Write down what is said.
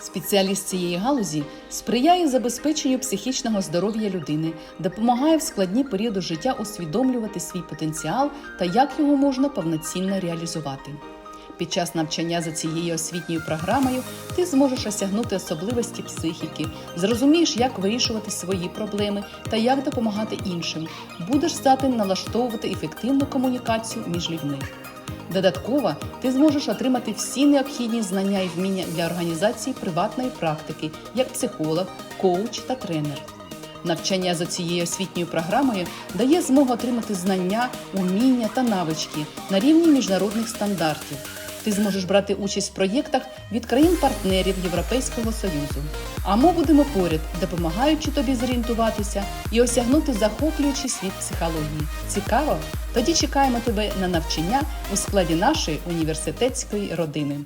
Спеціаліст цієї галузі сприяє забезпеченню психічного здоров'я людини, допомагає в складні періоди життя усвідомлювати свій потенціал та як його можна повноцінно реалізувати. Під час навчання за цією освітньою програмою ти зможеш осягнути особливості психіки, зрозумієш, як вирішувати свої проблеми та як допомагати іншим. Будеш здатен налаштовувати ефективну комунікацію між людьми. Додатково ти зможеш отримати всі необхідні знання і вміння для організації приватної практики, як психолог, коуч та тренер. Навчання за цією освітньою програмою дає змогу отримати знання, уміння та навички на рівні міжнародних стандартів. Ти зможеш брати участь в проєктах від країн-партнерів Європейського Союзу. А ми будемо поряд, допомагаючи тобі зорієнтуватися і осягнути захоплюючий світ психології. Цікаво? Тоді чекаємо тебе на навчання у складі нашої університетської родини.